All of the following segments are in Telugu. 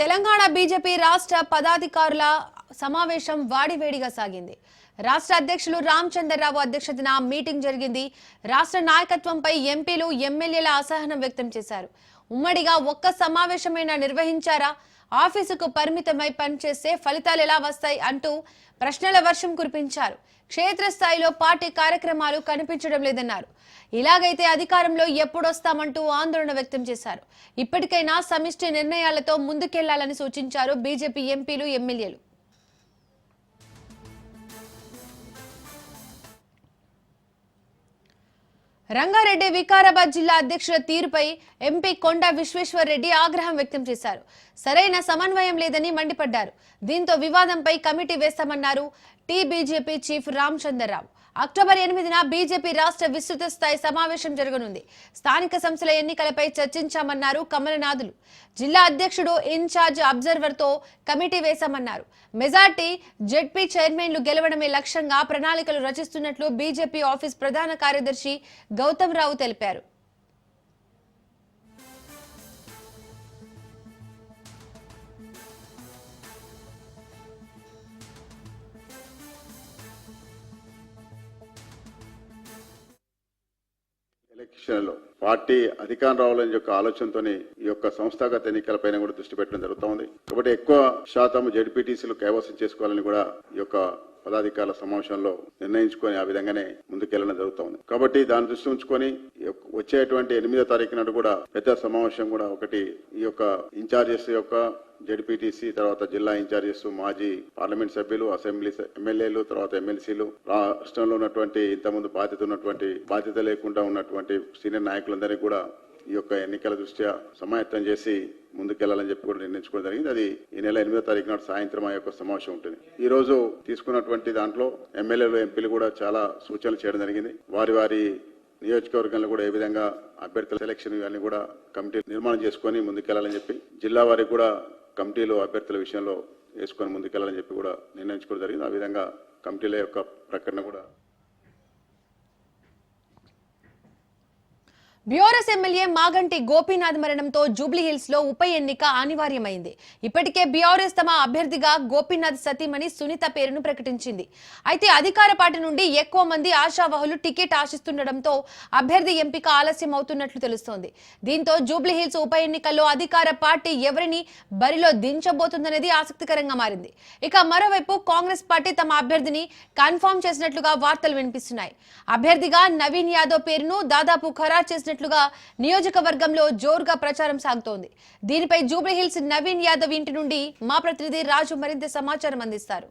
తెలంగాణ బీజేపీ రాష్ట్ర పదాధికారుల సమావేశం వాడివేడిగా సాగింది. రాష్ట్ర అధ్యక్షులు రామచంద్రరావు అధ్యక్షతన మీటింగ్ జరిగింది. రాష్ట్ర నాయకత్వంపై ఎంపీలు ఎమ్మెల్యేల అసహనం వ్యక్తం చేశారు. ఉమ్మడిగా ఒక్క సమావేశమైనా నిర్వహించారా? ఆఫీసుకు పరిమితమై పనిచేస్తే ఫలితాలు ఎలా వస్తాయి అంటూ ప్రశ్నల వర్షం కురిపించారు. క్షేత్రస్థాయిలో పార్టీ కార్యక్రమాలు కనిపించడం లేదన్నారు. ఇలాగైతే అధికారంలో ఎప్పుడొస్తామంటూ ఆందోళన వ్యక్తం చేశారు. ఇప్పటికైనా సమిష్టి నిర్ణయాలతో ముందుకెళ్ళాలని సూచించారు బీజేపీ ఎంపీలు ఎమ్మెల్యేలు. రంగారెడ్డి వికారాబాద్ జిల్లా అధ్యక్షుల తీరుపై ఎంపీ కొండ విశ్వేశ్వర్ రెడ్డి ఆగ్రహం వ్యక్తం చేశారు. సరైన సమన్వయం లేదని మండిపడ్డారు. దీంతో వివాదంపై committee వేస్తామన్నారు T BJP chief Ramachandra Rao. October ఎనిమిదిన బీజేపీ రాష్ట్ర విస్తృత స్థాయి సమావేశం జరగనుంది. స్థానిక సంస్థల ఎన్నికలపై చర్చించామన్నారు కమలనాథులు. జిల్లా అధ్యక్షుడు ఇన్ఛార్జ్ అబ్జర్వర్తో కమిటీ వేశామన్నారు. మెజార్టీ జెడ్పీ చైర్మన్లు గెలవడమే లక్ష్యంగా ప్రణాళికలు రచిస్తున్నట్లు బీజేపీ ఆఫీస్ ప్రధాన కార్యదర్శి గౌతమ్ రావు తెలిపారు. శిక్షణలో పార్టీ అధికారం రావాలని యొక్క ఆలోచనతోని ఈ యొక్క సంస్థాగత ఎన్నికలపైన కూడా దృష్టి పెట్టడం జరుగుతోంది. కాబట్టి ఎక్కువ శాతం జడ్పీటీసీలు కైవసం చేసుకోవాలని కూడా ఈ యొక్క పదాధికారుల సమావేశంలో నిర్ణయించుకొని ఆ విధంగానే ముందుకెళ్ళడం జరుగుతోంది. కాబట్టి దాన్ని దృష్టి ఉంచుకొని వచ్చేటువంటి ఎనిమిదో తారీఖు నాడు కూడా పెద్ద సమావేశం కూడా ఒకటి ఈ యొక్క ఇన్ఛార్జెస్ యొక్క జడ్పీటీసీ తర్వాత జిల్లా ఇన్ఛార్జెస్ మాజీ పార్లమెంట్ సభ్యులు అసెంబ్లీ ఎమ్మెల్యేలు తర్వాత ఎమ్మెల్సీలు రాష్ట్రంలో ఉన్నటువంటి ఇంతకుముందు బాధ్యత ఉన్నటువంటి బాధ్యత లేకుండా ఉన్నటువంటి సీనియర్ నాయకులందరినీ కూడా ఈ యొక్క ఎన్నికల దృష్ట్యా సమాయత్తం చేసి ముందుకెళ్ళాలని చెప్పి కూడా నిర్ణయించుకోవడం జరిగింది. అది ఈ నెల ఎనిమిదో తారీఖు నాడు సాయంత్రం ఆ యొక్క సమావేశం ఉంటుంది. ఈ రోజు తీసుకున్నటువంటి దాంట్లో ఎమ్మెల్యేలు ఎంపీలు కూడా చాలా సూచనలు చేయడం జరిగింది. వారి వారి నియోజకవర్గంలో కూడా ఏ విధంగా అభ్యర్థుల సెలక్షన్ ఇవన్నీ కూడా కమిటీ నిర్మాణం చేసుకొని ముందుకెళ్ళాలని చెప్పి జిల్లా వారికి కూడా కమిటీలో అభ్యర్థుల విషయంలో వేసుకొని ముందుకెళ్ళాలని చెప్పి కూడా నిర్ణయించుకోవడం జరిగింది. ఆ విధంగా కమిటీల యొక్క ప్రకటన కూడా బ్యూరస్ ఎమ్మెల్యే మాగంటి గోపీనాథ్ మరణంతో జూబ్లీహిల్స్లో ఉప ఎన్నిక అనివార్యమైంది. ఇప్పటికే బీఆర్ఎస్ తమ అభ్యర్థిగా గోపీనాథ్ సతీమణి సునీత పేరును ప్రకటించింది. అయితే అధికార పార్టీ నుండి ఎక్కువ మంది ఆశావహులు టికెట్ ఆశిస్తుండటంతో అభ్యర్థి ఎంపిక ఆలస్యం అవుతున్నట్లు తెలుస్తోంది. దీంతో జూబ్లీహిల్స్ ఉప ఎన్నికల్లో అధికార పార్టీ ఎవరిని బరిలో దించబోతుందనేది ఆసక్తికరంగా మారింది. ఇక మరోవైపు కాంగ్రెస్ పార్టీ తమ అభ్యర్థిని కన్ఫర్మ్ చేసినట్లుగా వార్తలు వినిపిస్తున్నాయి. అభ్యర్థిగా నవీన్ యాదవ్ పేరును దాదాపు ఖరారు చేసినట్లుగా నియోజకవర్గంలో జోరుగా ప్రచారం సాగుతోంది. దీనిపై జూబ్లీహిల్స్ నవీన్ యాదవ్ ఇంటి నుండి మా ప్రతినిధి రాజు మరింత సమాచారం అందిస్తారు.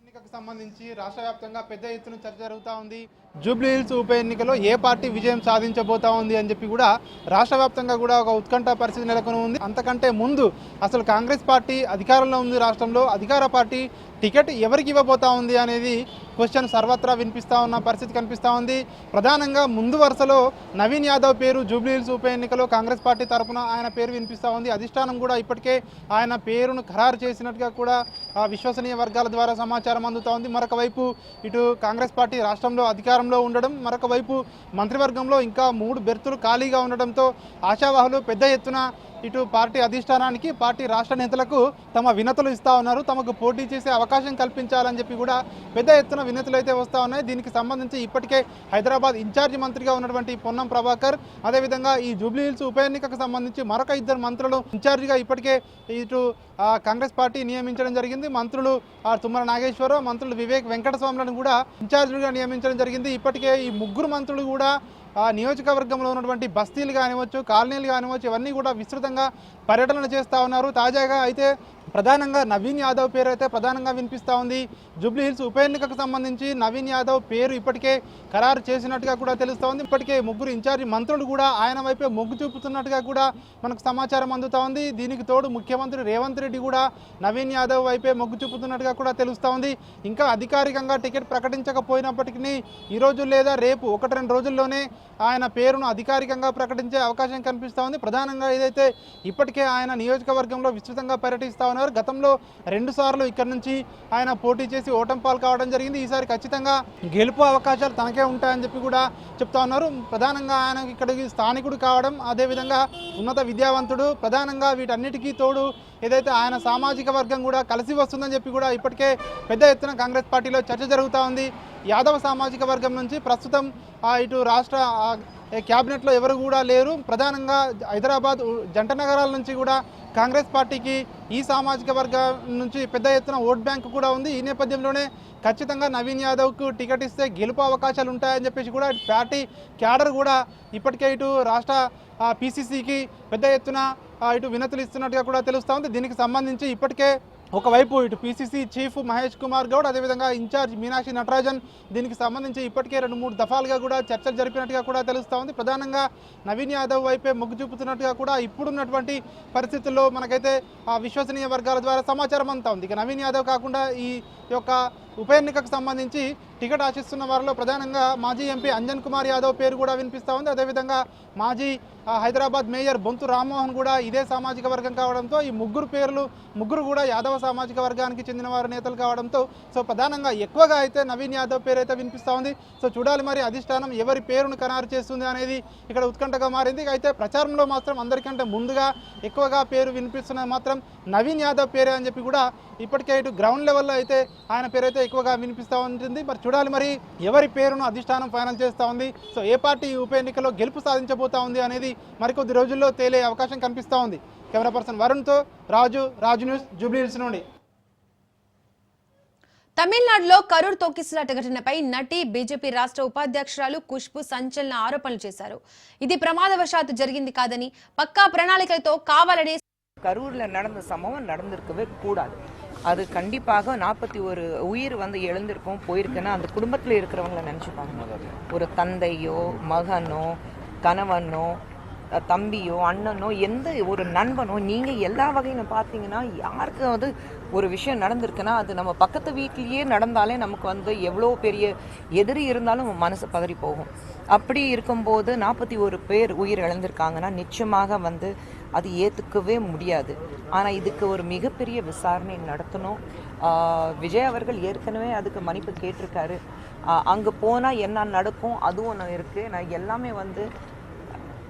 ఎన్నికకు సంబంధించి రాష్ట్ర వ్యాప్తంగా పెద్ద ఎత్తున చర్చ జరుగుతూ ఉంది. జూబ్లీహిల్స్ ఉప ఎన్నికలో ఏ పార్టీ విజయం సాధించబోతా ఉంది అని చెప్పి కూడా రాష్ట్ర వ్యాప్తంగా కూడా ఒక ఉత్కంఠ పరిస్థితి నెలకొని ఉంది. అంతకంటే ముందు అసలు కాంగ్రెస్ పార్టీ అధికారంలో ఉంది రాష్ట్రంలో. అధికార పార్టీ టికెట్ ఎవరికి ఇవ్వబోతా ఉంది అనేది క్వశ్చన్ సర్వత్రా వినిపిస్తూ ఉన్న పరిస్థితి కనిపిస్తూ ఉంది. ప్రధానంగా ముందు వరుసలో నవీన్ యాదవ్ పేరు జూబ్లీహిల్స్ ఉప ఎన్నికలో కాంగ్రెస్ పార్టీ తరపున ఆయన పేరు వినిపిస్తూ ఉంది. అధిష్టానం కూడా ఇప్పటికే ఆయన పేరును ఖరారు చేసినట్టుగా కూడా విశ్వసనీయ వర్గాల ద్వారా సమాచారం అందుతూ ఉంది. మరొక వైపు ఇటు కాంగ్రెస్ పార్టీ రాష్ట్రంలో అధికార అధికారంలో ఉండడం మరొక వైపు మంత్రివర్గంలో ఇంకా మూడు బెర్తులు ఖాళీగా ఉండడంతో ఆశావాహులు పెద్ద ఎత్తున ఇటు పార్టీ అధిష్టానానికి పార్టీ రాష్ట్ర నేతలకు తమ వినతులు ఇస్తా ఉన్నారు. తమకు పోటీ చేసే అవకాశం కల్పించాలని చెప్పి కూడా పెద్ద ఎత్తున వినతులు అయితే వస్తూ ఉన్నాయి. దీనికి సంబంధించి ఇప్పటికే హైదరాబాద్ ఇన్ఛార్జ్ మంత్రిగా ఉన్నటువంటి పొన్నం ప్రభాకర్ అదేవిధంగా ఈ జూబ్లీ హిల్స్ ఉప ఎన్నికకు సంబంధించి మరొక ఇద్దరు మంత్రులు ఇన్ఛార్జిగా ఇప్పటికే ఇటు కాంగ్రెస్ పార్టీ నియమించడం జరిగింది. మంత్రులు ఆ, తుమ్మల నాగేశ్వరరావు మంత్రులు వివేక్ వెంకటస్వాములను కూడా ఇన్ఛార్జీలుగా నియమించడం జరిగింది. ఇప్పటికే ఈ ముగ్గురు మంత్రులు కూడా నియోజకవర్గంలో ఉన్నటువంటి బస్తీలు కానివచ్చు కాలనీలు కానివచ్చు ఇవన్నీ కూడా విస్తృతంగా పర్యటనలు చేస్తూ ఉన్నారు. తాజాగా అయితే ప్రధానంగా నవీన్ యాదవ్ పేరు అయితే ప్రధానంగా వినిపిస్తూ ఉంది. జూబ్లీహిల్స్ ఉప ఎన్నికకు సంబంధించి నవీన్ యాదవ్ పేరు ఇప్పటికే ఖరారు చేసినట్టుగా కూడా తెలుస్తూ ఉంది. ఇప్పటికే ముగ్గురు ఇన్ఛార్జి మంత్రులు కూడా ఆయన వైపే మొగ్గు చూపుతున్నట్టుగా కూడా మనకు సమాచారం అందుతూ ఉంది. దీనికి తోడు ముఖ్యమంత్రి రేవంత్ రెడ్డి కూడా నవీన్ యాదవ్ వైపే మొగ్గు చూపుతున్నట్టుగా కూడా తెలుస్తూ ఉంది. ఇంకా అధికారికంగా టికెట్ ప్రకటించకపోయినప్పటికీ ఈ రోజు లేదా రేపు ఒకటి రెండు రోజుల్లోనే ఆయన పేరును అధికారికంగా ప్రకటించే అవకాశం కనిపిస్తూ ఉంది. ప్రధానంగా ఏదైతే ఇప్పటికే ఆయన నియోజకవర్గంలో విస్తృతంగా పర్యటిస్తూ ఉన్నారు ఉన్నారు. గతంలో రెండు సార్లు ఇక్కడ నుంచి ఆయన పోటీ చేసి ఓటమి పాలు కావడం జరిగింది. ఈసారి ఖచ్చితంగా గెలుపు అవకాశాలు తనకే ఉంటాయని చెప్పి కూడా చెప్తా ఉన్నారు. ప్రధానంగా ఆయన ఇక్కడికి స్థానికుడు కావడం అదేవిధంగా ఉన్నత విద్యావంతుడు. ప్రధానంగా వీటన్నిటికీ తోడు ఏదైతే ఆయన సామాజిక వర్గం కూడా కలిసి వస్తుందని చెప్పి కూడా ఇప్పటికే పెద్ద ఎత్తున కాంగ్రెస్ పార్టీలో చర్చ జరుగుతూ ఉంది. యాదవ సామాజిక వర్గం నుంచి ప్రస్తుతం ఇటు రాష్ట్ర క్యాబినెట్లో ఎవరు కూడా లేరు. ప్రధానంగా హైదరాబాద్ జంట నగరాల నుంచి కూడా కాంగ్రెస్ పార్టీకి ఈ సామాజిక వర్గం నుంచి పెద్ద ఎత్తున ఓట్ బ్యాంక్ కూడా ఉంది. ఈ నేపథ్యంలోనే ఖచ్చితంగా నవీన్ యాదవ్కు టికెట్ ఇస్తే గెలుపు అవకాశాలు ఉంటాయని చెప్పేసి కూడా పార్టీ క్యాడర్ కూడా ఇప్పటికే ఇటు రాష్ట్ర పీసీసీకి పెద్ద ఎత్తున ఇటు వినతులు ఇస్తున్నట్టుగా కూడా తెలుస్తూ ఉంది. దీనికి సంబంధించి ఇప్పటికే ఒకవైపు ఇటు పీసీసీ చీఫ్ మహేష్ కుమార్ గౌడ్ అదేవిధంగా ఇన్ఛార్జ్ మీనాక్షి నటరాజన్. దీనికి సంబంధించి ఇప్పటికే రెండు మూడు దఫాలుగా కూడా చర్చలు జరిపినట్టుగా కూడా తెలుస్తూ ఉంది ప్రధానంగా నవీన్ యాదవ్ వైపే మొగ్గు చూపుతున్నట్టుగా కూడా ఇప్పుడున్నటువంటి పరిస్థితుల్లో మనకైతే ఆ విశ్వసనీయ వర్గాల ద్వారా సమాచారం అంతా ఉంది. ఇక నవీన్ యాదవ్ కాకుండా ఈ యొక్క ఉప ఎన్నికకు సంబంధించి టికెట్ ఆశిస్తున్న వారిలో ప్రధానంగా మాజీ ఎంపీ అంజన్ కుమార్ యాదవ్ పేరు కూడా వినిపిస్తూ ఉంది. అదేవిధంగా మాజీ హైదరాబాద్ మేయర్ బొంతు రామ్మోహన్ కూడా ఇదే సామాజిక వర్గం కావడంతో ఈ ముగ్గురు పేర్లు ముగ్గురు కూడా యాదవ సామాజిక వర్గానికి చెందిన వారు నేతలు కావడంతో సో ప్రధానంగా ఎక్కువగా అయితే నవీన్ యాదవ్ పేరు అయితే వినిపిస్తూ ఉంది. సో చూడాలి మరి అధిష్టానం ఎవరి పేరును ఖరారు చేస్తుంది అనేది ఇక్కడ ఉత్కంఠగా మారింది. అయితే ప్రచారంలో మాత్రం అందరికంటే ముందుగా ఎక్కువగా పేరు వినిపిస్తున్నది మాత్రం నవీన్ యాదవ్ పేరే అని చెప్పి కూడా ఇప్పటికే ఇటు గ్రౌండ్ లెవెల్లో అయితే ఆయన పేరు అయితే ఎక్కువగా వినిపిస్తూ ఉంటుంది మరి చూడాలి మరి ఎవరి పేరును అధిష్టానం ఫైనల్ చేస్తూ ఉంది సో ఏ పార్టీ ఈ ఉప ఎన్నికల్లో గెలుపు సాధించబోతా ఉంది అనేది మరికొద్ది రోజుల్లో తేలే అవకాశం కనిపిస్తూ ఉంది కెమెరా పర్సన్ వరుణ్తో రాజు రాజు న్యూస్ జూబ్లీ హిల్స్ నుండి తమిళనాడులో కరూర్ తొక్కిసలాట ఘటనపై నటి బీజేపీ రాష్ట్ర ఉపాధ్యక్షురాలు ఖుష్బు సంచలన ఆరోపణలు చేశారు ఇది ప్రమాదవశాత్తు జరిగింది కాదని పక్కా ప్రణాళికలతో కావాలనే கரூரில் நடந்த சம்பவம் நடந்திருக்கவே கூடாது அது கண்டிப்பாக நாற்பத்தி ஒரு உயிர் வந்து எழுந்திருக்கும் போயிருக்குன்னா அந்த குடும்பத்தில் இருக்கிறவங்கள நினச்சி பாருங்க. ஒரு தந்தையோ மகனோ கணவனோ தம்பியோ அண்ணனோ எந்த ஒரு நண்பனோ நீங்கள் எல்லா வகையிலும் பார்த்தீங்கன்னா யாருக்காவது ஒரு விஷயம் நடந்திருக்குன்னா அது நம்ம பக்கத்து வீட்லேயே நடந்தாலே நமக்கு வந்து எவ்வளோ பெரிய எதிரி இருந்தாலும் மனசு பதறி போகும். அப்படி இருக்கும்போது நாற்பத்தி ஒரு பேர் உயிர் இழந்திருக்காங்கன்னா நிச்சயமாக வந்து அது ஏற்றுக்கவே முடியாது. ஆனால் இதுக்கு ஒரு மிகப்பெரிய விசாரணை நடத்தணும். விஜய் அவர்கள் ஏற்கனவே அதுக்கு மன்னிப்பு கேட்டிருக்காரு. அங்கே போனால் என்ன நடக்கும்? அதுவும் ஒன்று இருக்குது நான் எல்லாமே வந்து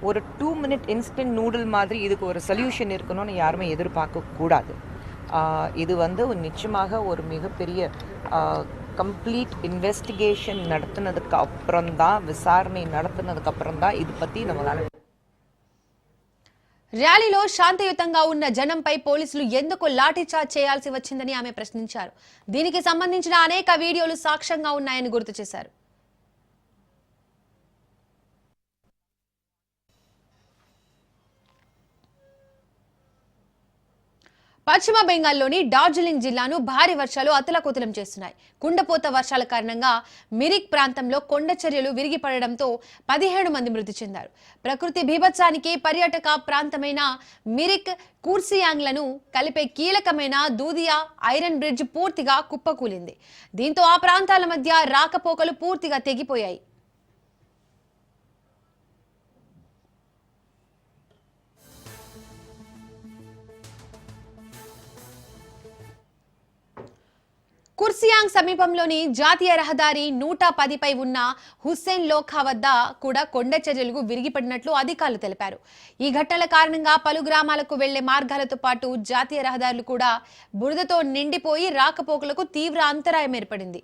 ஒரு டூ மினிட் இன்ஸ்டன்ட் நூடுல் மாதிரி இதுக்கு ஒரு சொல்யூஷன் இருக்கணும்னு யாருமே எதிர்பார்க்க கூடாது. இது வந்து நிச்சயமாக ஒரு மிகப்பெரிய கம்ப்ளீட் இன்வெஸ்டிகேஷன் நடத்தினதுக்கு அப்புறம் தான் விசாரணை நடத்தினதுக்கு அப்புறம் தான் இது பற்றி நம்மளால ర్యాలీలో శాంతియుతంగా ఉన్న జనంపై పోలీసులు ఎందుకు లాఠీచార్జ్ చేయాల్సి వచ్చిందని ఆమె ప్రశ్నించారు. దీనికి సంబంధించిన అనేక వీడియోలు సాక్ష్యంగా ఉన్నాయని గుర్తు చేశారు. పశ్చిమ బెంగాల్లోని డార్జిలింగ్ జిల్లాను భారీ వర్షాలు అతలకుతలం చేస్తున్నాయి. కుండపోత వర్షాల కారణంగా మిరిక్ ప్రాంతంలో కొండ చర్యలు విరిగిపడడంతో పదిహేడు మంది మృతి చెందారు. ప్రకృతి బీభత్సానికి పర్యాటక ప్రాంతమైన మిరిక్ కూర్సియాంగ్లను కలిపే కీలకమైన దూదియా ఐరన్ బ్రిడ్జ్ పూర్తిగా కుప్పకూలింది. దీంతో ఆ ప్రాంతాల మధ్య రాకపోకలు పూర్తిగా తెగిపోయాయి. కుర్సియాంగ్ సమీపంలోని జాతీయ రహదారి నూట పదిపై ఉన్న హుస్సేన్ లోఖా వద్ద కూడా కొండ చర్యలకు విరిగిపడినట్లు అధికారులు తెలిపారు. ఈ ఘటనల కారణంగా పలు గ్రామాలకు వెళ్ళే మార్గాలతో పాటు జాతీయ రహదారులు కూడా బురదతో నిండిపోయి రాకపోకలకు తీవ్ర అంతరాయం ఏర్పడింది.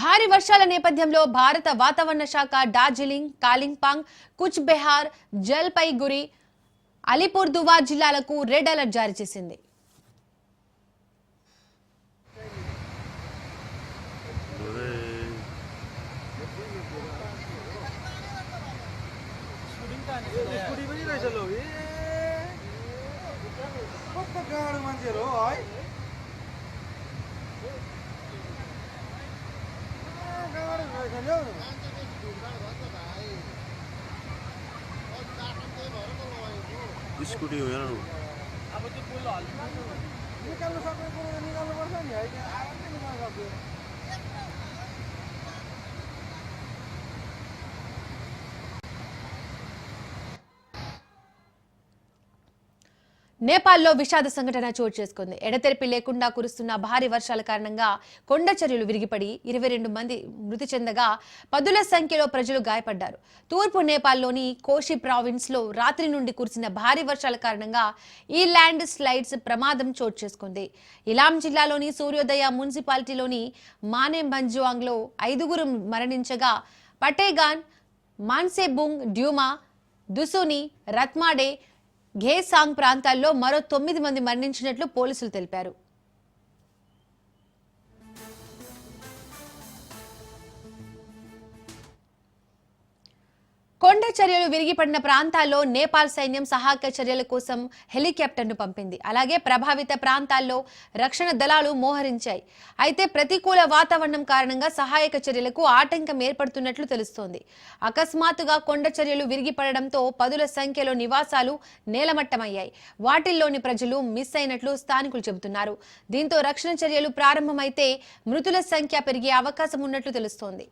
భారీ వర్షాల నేపథ్యంలో భారత వాతావరణ శాఖ డార్జిలింగ్ కాలింపాంగ్ కుచ్ బెహార్ జల్పైగురి అలిపుర్దువా జిల్లాలకు రెడ్ అలర్ట్ జారీ చేసింది. भन्यो स्कुटी अब त्यो पुल निकाल्नु सक्ने कुरो निकाल्नुपर्छ नि है आरामले निकाल्नु सक्यो నేపాల్లో విషాద సంఘటన చోటు చేసుకుంది. ఎడతెరిపి లేకుండా కురుస్తున్న భారీ వర్షాల కారణంగా కొండ చర్యలు విరిగిపడి ఇరవై రెండు మంది మృతి చెందగా పదుల సంఖ్యలో ప్రజలు గాయపడ్డారు. తూర్పు నేపాల్లోని కోషి ప్రావిన్స్లో రాత్రి నుండి కురిసిన భారీ వర్షాల కారణంగా ఈ ల్యాండ్ స్లైడ్స్ ప్రమాదం చోటు చేసుకుంది. ఇలాం జిల్లాలోని సూర్యోదయ మున్సిపాలిటీలోని మానే బంజువాంగ్లో ఐదుగురు మరణించగా పటేగాన్ మాన్సేబుంగ్ డ్యూమా దుసుని రత్మాడే ఘేసాంగ్ ప్రాంతాల్లో మరో తొమ్మిది మంది మరణించినట్లు పోలీసులు తెలిపారు. కొండ చర్యలు విరిగిపడిన ప్రాంతాల్లో నేపాల్ సైన్యం సహాయక చర్యల కోసం హెలికాప్టర్ను పంపింది. అలాగే ప్రభావిత ప్రాంతాల్లో రక్షణ దళాలు మోహరించాయి. అయితే ప్రతికూల వాతావరణం కారణంగా సహాయక చర్యలకు ఆటంకం ఏర్పడుతున్నట్లు తెలుస్తోంది. అకస్మాత్తుగా కొండ చర్యలు విరిగిపడడంతో పదుల సంఖ్యలో నివాసాలు నేలమట్టమయ్యాయి. వాటిల్లోని ప్రజలు మిస్ అయినట్లు స్థానికులు చెబుతున్నారు. దీంతో రక్షణ చర్యలు ప్రారంభమైతే మృతుల సంఖ్య పెరిగే అవకాశం ఉన్నట్లు తెలుస్తోంది.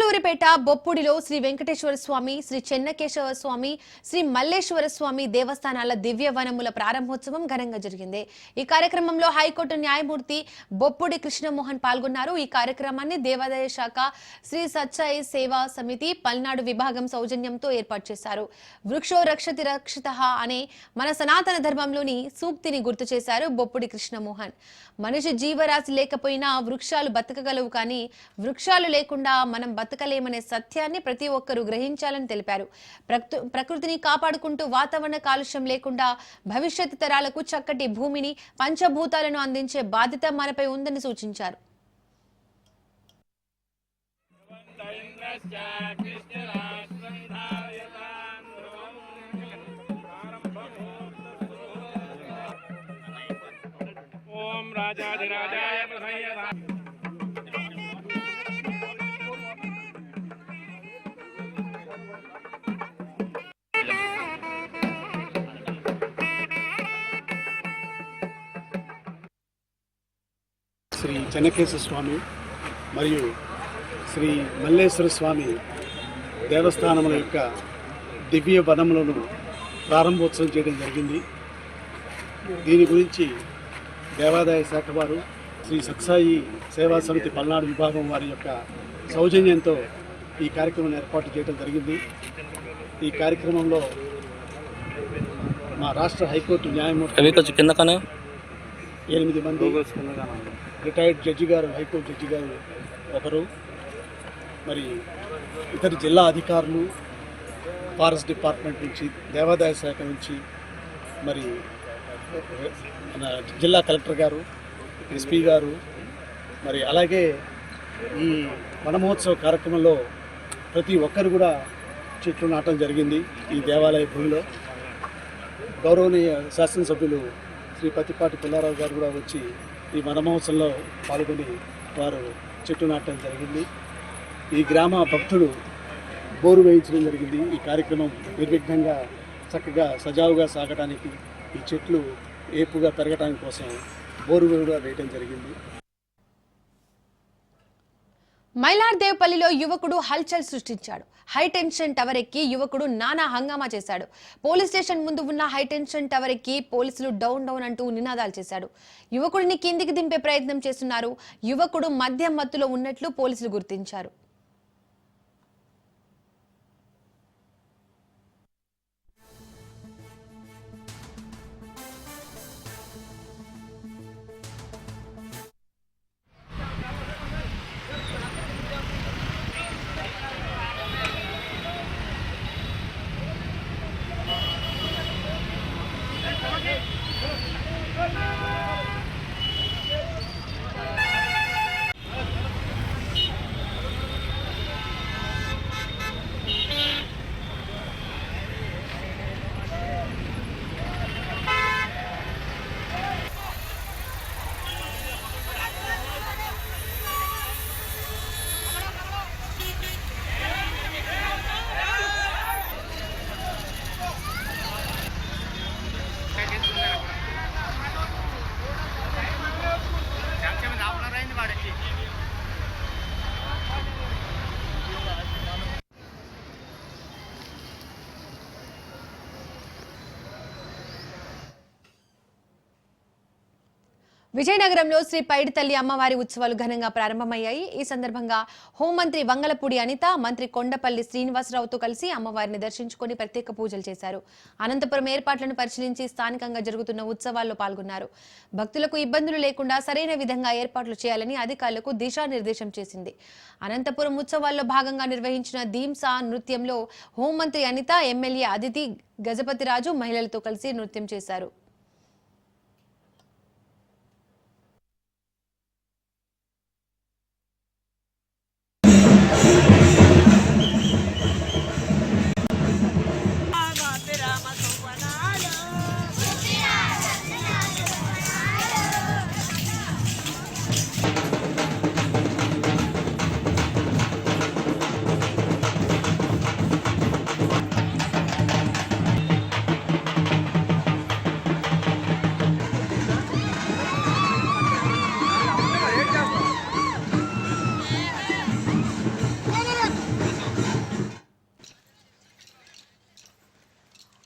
algo చిలకలూరిపేట బొప్పుడిలో శ్రీ వెంకటేశ్వర స్వామి శ్రీ చెన్నకేశవ స్వామి శ్రీ మల్లేశ్వర స్వామి దేవస్థానాల దివ్య వనముల ప్రారంభోత్సవం ఘనంగా జరిగింది. ఈ కార్యక్రమంలో హైకోర్టు న్యాయమూర్తి బొప్పుడి కృష్ణమోహన్ పాల్గొన్నారు. ఈ కార్యక్రమాన్ని దేవాదాయ శాఖ శ్రీ సచ్చాయి సేవా సమితి పల్నాడు విభాగం సౌజన్యంతో ఏర్పాటు చేశారు. వృక్షో రక్షతి రక్షిత అనే మన సనాతన ధర్మంలోని సూక్తిని గుర్తు చేశారు బొప్పుడి కృష్ణమోహన్. మనిషి జీవరాశి లేకపోయినా వృక్షాలు బతకగలవు కానీ వృక్షాలు లేకుండా మనం బతకలేమనే సత్యాన్ని ప్రతి ఒక్కరూ గ్రహించాలని తెలిపారు. ప్రకృతిని కాపాడుకుంటూ వాతావరణ కాలుష్యం లేకుండా భవిష్యత్తు తరాలకు చక్కటి భూమిని పంచభూతాలను అందించే బాధ్యత మనపై ఉందని సూచించారు. ఓం రాజాధిరాజాయ ప్రసయ్యత శ్రీ చెన్నకేశ్వర స్వామి మరియు శ్రీ మల్లేశ్వర స్వామి దేవస్థానముల యొక్క దివ్య వనములను ప్రారంభోత్సవం చేయడం జరిగింది. దీని గురించి దేవాదాయ శాఖ వారు శ్రీ సత్సాయి సేవా సమితి పల్నాడు విభాగం వారి యొక్క సౌజన్యంతో ఈ కార్యక్రమం ఏర్పాటు చేయడం జరిగింది. ఈ కార్యక్రమంలో మా రాష్ట్ర హైకోర్టు న్యాయమూర్తి ఎనిమిది మంది రిటైర్డ్ జడ్జి గారు హైకోర్టు జడ్జి గారు ఒకరు మరి ఇతర జిల్లా అధికారులు ఫారెస్ట్ డిపార్ట్మెంట్ నుంచి దేవాదాయ శాఖ నుంచి మరి మన జిల్లా కలెక్టర్ గారు ఎస్పీ గారు మరి అలాగే ఈ వనమహోత్సవ కార్యక్రమంలో ప్రతి ఒక్కరు కూడా చెట్లు నాటడం జరిగింది ఈ దేవాలయ భూమిలో. గౌరవనీయ శాసనసభ్యులు శ్రీ పత్తిపాటి పుల్లారావు గారు కూడా వచ్చి ఈ వనమహోత్సవంలో పాల్గొని వారు చెట్టు నాటడం జరిగింది. ఈ గ్రామ భక్తుడు బోరు వేయించడం జరిగింది. ఈ కార్యక్రమం నిర్విఘ్నంగా చక్కగా సజావుగా సాగడానికి ఈ చెట్లు ఏపుగా పెరగటానికి కోసం బోరు కూడా వేయడం జరిగింది. మైలార్దేవపల్లిలో యువకుడు హల్చల్ సృష్టించాడు. హైటెన్షన్ టవర్ ఎక్కి యువకుడు నానా హంగామా చేశాడు. పోలీస్ స్టేషన్ ముందు ఉన్న హైటెన్షన్ టవర్ ఎక్కి పోలీసులు డౌన్ డౌన్ అంటూ నినాదాలు చేశాడు. యువకుడిని కిందికి దింపే ప్రయత్నం చేస్తున్నారు. యువకుడు మద్యం మత్తులో ఉన్నట్లు పోలీసులు గుర్తించారు. విజయనగరంలో శ్రీ పైడి తల్లి అమ్మవారి ఉత్సవాలు ఘనంగా ప్రారంభమయ్యాయి. ఈ సందర్భంగా హోంమంత్రి వంగలపూడి అనిత మంత్రి కొండపల్లి శ్రీనివాసరావుతో కలిసి అమ్మవారిని దర్శించుకొని ప్రత్యేక పూజలు చేశారు. అనంతపురం ఏర్పాట్లను పరిశీలించి స్థానికంగా జరుగుతున్న ఉత్సవాల్లో పాల్గొన్నారు. భక్తులకు ఇబ్బందులు లేకుండా సరైన విధంగా ఏర్పాట్లు చేయాలని అధికారులకు దిశానిర్దేశం చేసింది. అనంతపురం ఉత్సవాల్లో భాగంగా నిర్వహించిన దీంసా నృత్యంలో హోంమంత్రి అనిత ఎమ్మెల్యే అదితి గజపతిరాజు మహిళలతో కలిసి నృత్యం చేశారు.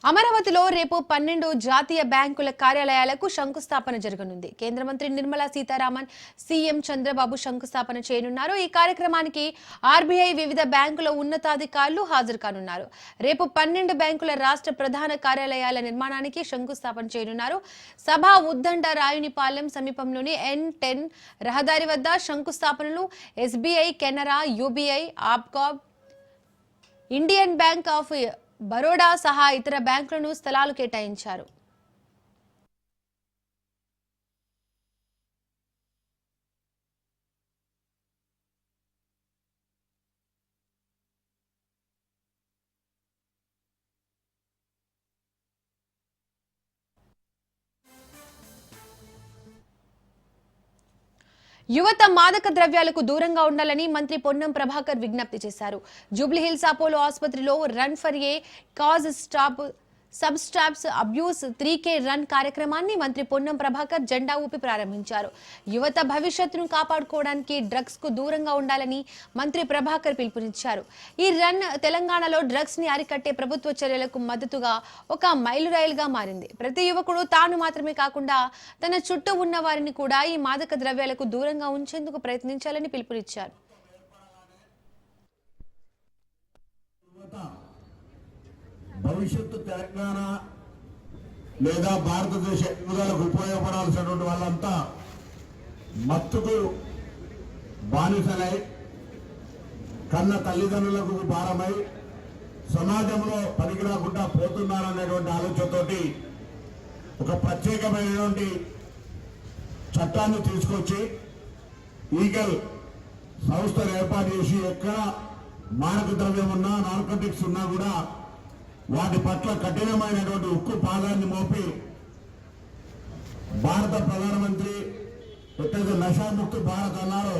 అమరావతిలో రేపు పన్నెండు జాతీయ బ్యాంకుల కార్యాలయాలకు శంకుస్థాపన జరగనుంది. కేంద్ర మంత్రి నిర్మలా సీతారామన్ సీఎం చంద్రబాబు శంకుస్థాపన చేయనున్నారు. ఈ కార్యక్రమానికి ఆర్బీఐ వివిధ బ్యాంకుల ఉన్నతాధికారులు హాజరు కానున్నారు. రేపు పన్నెండు బ్యాంకుల రాష్ట్ర ప్రధాన కార్యాలయాల నిర్మాణానికి శంకుస్థాపన చేయనున్నారు. సభ ఉద్దండ రాయునిపాలెం సమీపంలోని ఎన్ టెన్ రహదారి వద్ద శంకుస్థాపనలు SBI Canara UBI APCOB Indian bank of Baroda సహా ఇతర బ్యాంకులను స్థలాలు కేటాయించారు. యువత మాదక ద్రవ్యాలకు దూరంగా ఉండాలని మంత్రి పొన్నం ప్రభాకర్ విజ్ఞప్తి చేశారు. జూబ్లీహిల్స్ అపోలో ఆసుపత్రిలో run for a cause stop substance abuse three K run కార్యక్రమాన్ని మంత్రి పొన్నం ప్రభాకర్ జెండా ఊపి ప్రారంభించారు. యువత భవిష్యత్తును కాపాడుకోవడానికి డ్రగ్స్కు దూరంగా ఉండాలని మంత్రి ప్రభాకర్ పిలుపునిచ్చారు. ఈ రన్ తెలంగాణలో డ్రగ్స్ని అరికట్టే ప్రభుత్వ చర్యలకు మద్దతుగా ఒక మైలురాయిలుగా మారింది. ప్రతి యువకుడు తాను మాత్రమే కాకుండా తన చుట్టూ ఉన్న వారిని కూడా ఈ మాదక ద్రవ్యాలకు దూరంగా ఉంచేందుకు ప్రయత్నించాలని పిలుపునిచ్చారు. భవిష్యత్తు తెలంగాణ లేదా భారతదేశ ఎదుగుదలకు ఉపయోగపడాల్సినటువంటి వాళ్ళంతా మత్తుకు బానిసలై కన్న తల్లిదండ్రులకు భారమై సమాజంలో పనికి రాకుండా పోతున్నారనేటువంటి ఆలోచనతోటి ఒక ప్రత్యేకమైనటువంటి చట్టాన్ని తీసుకొచ్చి ఈగల్ సంస్థను ఏర్పాటు చేసి ఎక్కడ మారక ద్రవ్యం ఉన్నా నార్కోటిక్స్ ఉన్నా కూడా వాటి పట్ల కఠినమైనటువంటి ఉక్కు పాదాన్ని మోపి భారత ప్రధానమంత్రి ఎట్లయితే నషాముక్తి భారత్ అన్నారో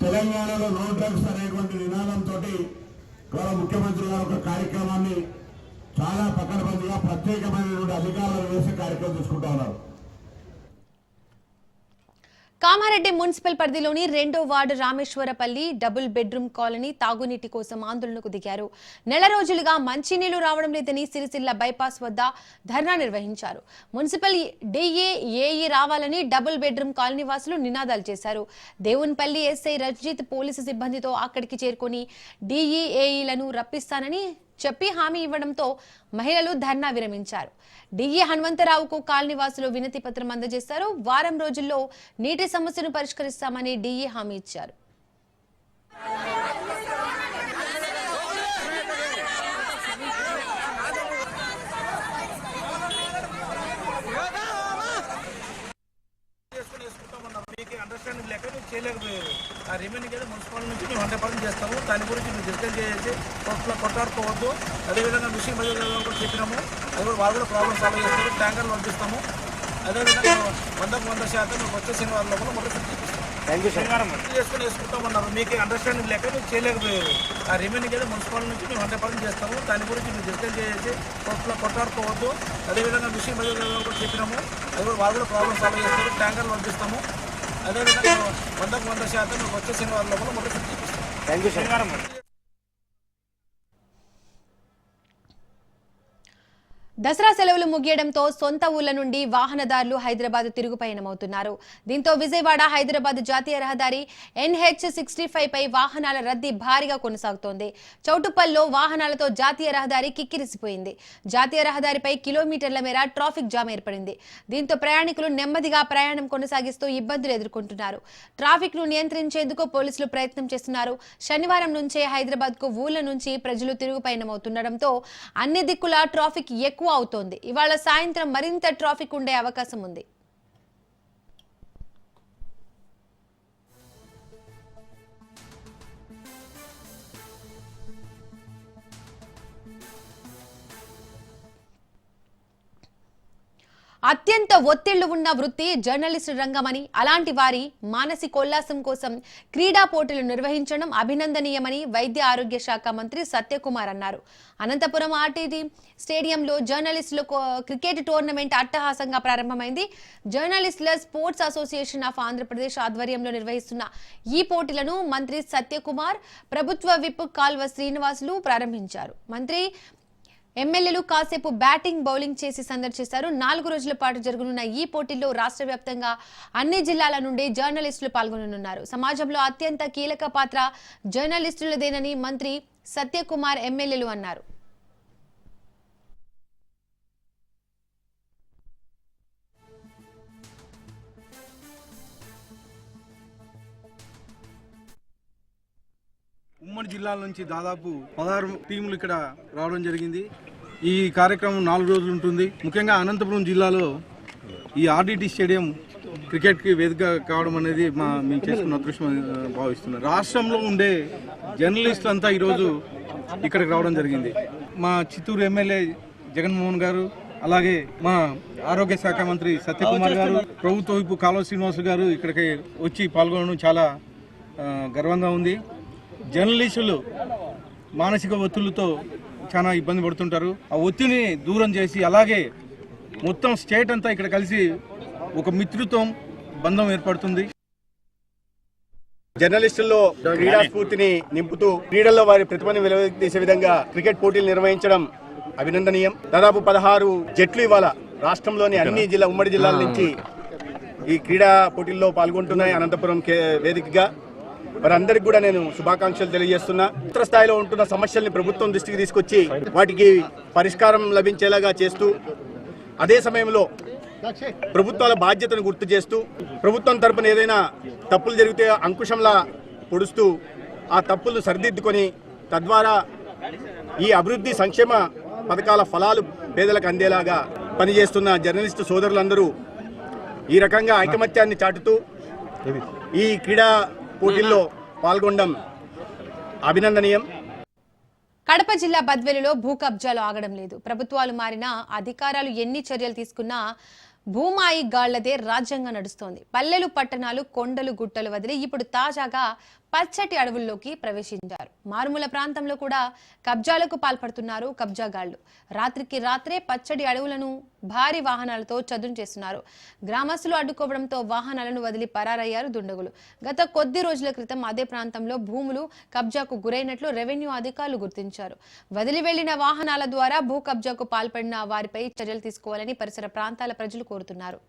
తెలంగాణలో నో డ్రగ్స్ అనేటువంటి నినాదంతో గౌరవ ముఖ్యమంత్రి గారు ఒక కార్యక్రమాన్ని చాలా పకడ్బందీగా ప్రత్యేకమైనటువంటి అధికారులను వేసే కార్యక్రమం తీసుకుంటా ఉన్నారు. కామారెడ్డి మున్సిపల్ పరిధిలోని రెండో ward Rameshwarapalli double bedroom colony తాగునీటి కోసం ఆందోళనకు దిగారు. నెల రోజులుగా మంచినీళ్ళు రావడం లేదని సిరిసిల్ల బైపాస్ వద్ద ధర్నా నిర్వహించారు. మున్సిపల్ డిఏ ఏఈ రావాలని డబుల్ బెడ్రూమ్ కాలనీ వాసులు నినాదాలు చేశారు. దేవున్పల్లి ఎస్ఐ రజిత్ పోలీసు సిబ్బందితో అక్కడికి చేరుకొని డిఈఏఈలను రప్పిస్తానని చెప్పి హామీ ఇవ్వడంతో మహిళలు ధర్నా విరమించారు. డిఈ హనుమంతరావుకు కాలనీవాసులు వినతి పత్రం అందజేశారు. వారం రోజుల్లో నీటి సమస్యను పరిష్కరిస్తామని డిఈ హామీ ఇచ్చారు చేసుకుని వేసుకుంటామన్నారు మీకు అండర్స్టాండింగ్ లేక మీరు చేయలేకపోయారు ఆ రిమైనింగ్ ఏదో మున్సిపల్ నుంచి మేము హండ్రెడ్ పర్సెంట్ చేస్తాము దాని గురించి మీరు డిస్కస్ చేసి కొట్ల కొట్టాడుకోవద్దు అదేవిధంగా మిషన్ మధ్య కూడా చెప్పినాము. అది కూడా వాళ్ళు కూడా ప్రాబ్లమ్ సాల్వ్ చేస్తారు. ట్యాంకర్లు పంపిస్తాము. అదేవిధంగా వందకు వంద శాతం మీకు వచ్చే శనివారం లోపల మొదటి శనివారం చేసుకుని వేసుకుంటామన్నారు మీకు అండర్స్టాండింగ్ లేక మీరు చేయలేకపోయారు ఆ రిమైనింగ్ ఏదో మున్సిపల్ నుంచి మేము హండ్రెడ్ పర్సెంట్ చేస్తాము దాని గురించి మీరు డిస్కస్ చేసి కొట్ల కొట్టాడుకోవద్దు అదేవిధంగా మిషన్ మధ్య కూడా చెప్పినాము. అది కూడా వాళ్ళు కూడా ప్రాబ్లమ్ సాల్వ్ చేస్తారు. ట్యాంకర్లు పంపిస్తాము. అదేవిధంగా వందకు వంద శాతం వచ్చే శనివారం లోపల మొదటి శనివారం దసరా సెలవులు ముగియడంతో సొంత ఊళ్ళ నుండి వాహనదారులు హైదరాబాద్ తిరుగు పయనమవుతున్నారు. దీంతో విజయవాడ హైదరాబాద్ జాతీయ రహదారి ఎన్హెచ్ సిక్స్టీ ఫైవ్ పై వాహనాల రద్దీ భారీగా కొనసాగుతోంది. చౌటుప్పల్లో వాహనాలతో జాతీయ రహదారి కిక్కిరిసిపోయింది. జాతీయ రహదారిపై కిలోమీటర్ల మేర ట్రాఫిక్ జామ్ ఏర్పడింది. దీంతో ప్రయాణికులు నెమ్మదిగా ప్రయాణం కొనసాగిస్తూ ఇబ్బందులు ఎదుర్కొంటున్నారు. ట్రాఫిక్ను నియంత్రించేందుకు పోలీసులు ప్రయత్నం చేస్తున్నారు. శనివారం నుంచే హైదరాబాద్కు ఊళ్ళ నుంచి ప్రజలు తిరుగు పయనమవుతుండటంతో అన్ని దిక్కుల ట్రాఫిక్ ఎక్కువ అవుతోంది. ఇవాళ సాయంత్రం మరింత ట్రాఫిక్ ఉండే అవకాశం ఉంది. అత్యంత ఒత్తిళ్ళు ఉన్న వృత్తి జర్నలిస్టు రంగమని అలాంటి వారి మానసికోల్లాసం కోసం క్రీడా పోటీలు నిర్వహించడం అభినందనీయమని వైద్య ఆరోగ్య శాఖ మంత్రి సత్యకుమార్ అన్నారు. అనంతపురం ఆర్టీటీ స్టేడియంలో జర్నలిస్టుల క్రికెట్ టోర్నమెంట్ అట్టహాసంగా ప్రారంభమైంది. జర్నలిస్టుల స్పోర్ట్స్ అసోసియేషన్ ఆఫ్ ఆంధ్రప్రదేశ్ ఆధ్వర్యంలో నిర్వహిస్తున్న ఈ పోటీలను మంత్రి సత్యకుమార్ ప్రభుత్వ విప్ కాల్వ శ్రీనివాసులు ప్రారంభించారు. మంత్రి ఎమ్మెల్యేలు కాసేపు బ్యాటింగ్ బౌలింగ్ చేసి సందర్శిస్తారు నాలుగు రోజుల పాటు జరగనున్న ఈ పోటీల్లో రాష్ట్ర వ్యాప్తంగా అన్ని జిల్లాల నుండి జర్నలిస్టులు పాల్గొననున్నారు. సమాజంలో అత్యంత కీలక పాత్ర జర్నలిస్టులదేనని మంత్రి సత్యకుమార్ ఎమ్మెల్యేలు అన్నారు. ఉమ్మడి జిల్లాల నుంచి దాదాపు పదహారు టీములు ఇక్కడ రావడం జరిగింది. ఈ కార్యక్రమం నాలుగు రోజులు ఉంటుంది. ముఖ్యంగా అనంతపురం జిల్లాలో ఈ ఆర్డీటీ స్టేడియం క్రికెట్కి వేదిక కావడం అనేది మా మేము చేసుకున్న అదృష్టం భావిస్తున్నాం రాష్ట్రంలో ఉండే జర్నలిస్టులు అంతా ఈరోజు ఇక్కడికి రావడం జరిగింది. మా చిత్తూరు ఎమ్మెల్యే జగన్మోహన్ గారు అలాగే మా ఆరోగ్య శాఖ మంత్రి సత్యకుమార్ గారు ప్రభుత్వ వైపు కాలువ శ్రీనివాస్ గారు ఇక్కడికి వచ్చి పాల్గొనడం చాలా గర్వంగా ఉంది. జర్నలిస్టులు మానసిక ఒత్తిళ్ళతో చాలా ఇబ్బంది పడుతుంటారు. ఆ ఒత్తిడిని దూరం చేసి అలాగే మొత్తం స్టేట్ అంతా ఇక్కడ కలిసి ఒక మిత్రుత్వం బంధం ఏర్పడుతుంది. జర్నలిస్టుల్లో క్రీడా స్ఫూర్తిని నింపుతూ క్రీడల్లో వారి ప్రతిభను వెలువదీసే విధంగా క్రికెట్ పోటీలు నిర్వహించడం అభినందనీయం. దాదాపు పదహారు జట్లు ఇవాళ రాష్ట్రంలోని అన్ని జిల్లా ఉమ్మడి జిల్లాల నుంచి ఈ క్రీడా పోటీల్లో పాల్గొంటున్నాయి అనంతపురం కే- మరి కూడా నేను శుభాకాంక్షలు తెలియజేస్తున్నా. ఉత్తర స్థాయిలో ఉంటున్న సమస్యల్ని ప్రభుత్వం దృష్టికి తీసుకొచ్చి వాటికి పరిష్కారం లభించేలాగా చేస్తూ అదే సమయంలో ప్రభుత్వాల బాధ్యతను గుర్తు చేస్తూ ప్రభుత్వం తరపున ఏదైనా తప్పులు జరిగితే అంకుశంలా పొడుస్తూ ఆ తప్పులు సరిదిద్దుకొని తద్వారా ఈ అభివృద్ధి సంక్షేమ పథకాల ఫలాలు పేదలకు అందేలాగా పనిచేస్తున్న జర్నలిస్టు సోదరులందరూ ఈ రకంగా ఐకమత్యాన్ని చాటుతూ ఈ క్రీడా పోటీల్లో పాల్గొనడం అభినందనీయం. కడప జిల్లా బద్వేలులో భూ కబ్జాలు ఆగడం లేదు. ప్రభుత్వాలు మారినా అధికారాలు ఎన్ని చర్యలు తీసుకున్నా భూమాయి గాళ్ళదే రాజ్యంగా నడుస్తోంది. పల్లెలు పట్టణాలు కొండలు గుట్టలు వదిలి ఇప్పుడు తాజాగా పచ్చటి అడవుల్లోకి ప్రవేశించారు. మారుమూల ప్రాంతంలో కూడా కబ్జాలకు పాల్పడుతున్నారు కబ్జాగాళ్ళు రాత్రికి రాత్రే పచ్చడి అడవులను భారీ వాహనాలతో చదును చేస్తున్నారు. గ్రామస్తులు అడ్డుకోవడంతో వాహనాలను వదిలి పరారయ్యారు దుండగులు. గత కొద్ది రోజుల క్రితం అదే ప్రాంతంలో భూములు కబ్జాకు గురైనట్లు రెవెన్యూ అధికారులు గుర్తించారు. వదిలి వెళ్ళిన వాహనాల ద్వారా భూ కబ్జాకు పాల్పడిన వారిపై చర్యలు తీసుకోవాలని పరిసర ప్రాంతాల ప్రజలు కోరుతున్నారు.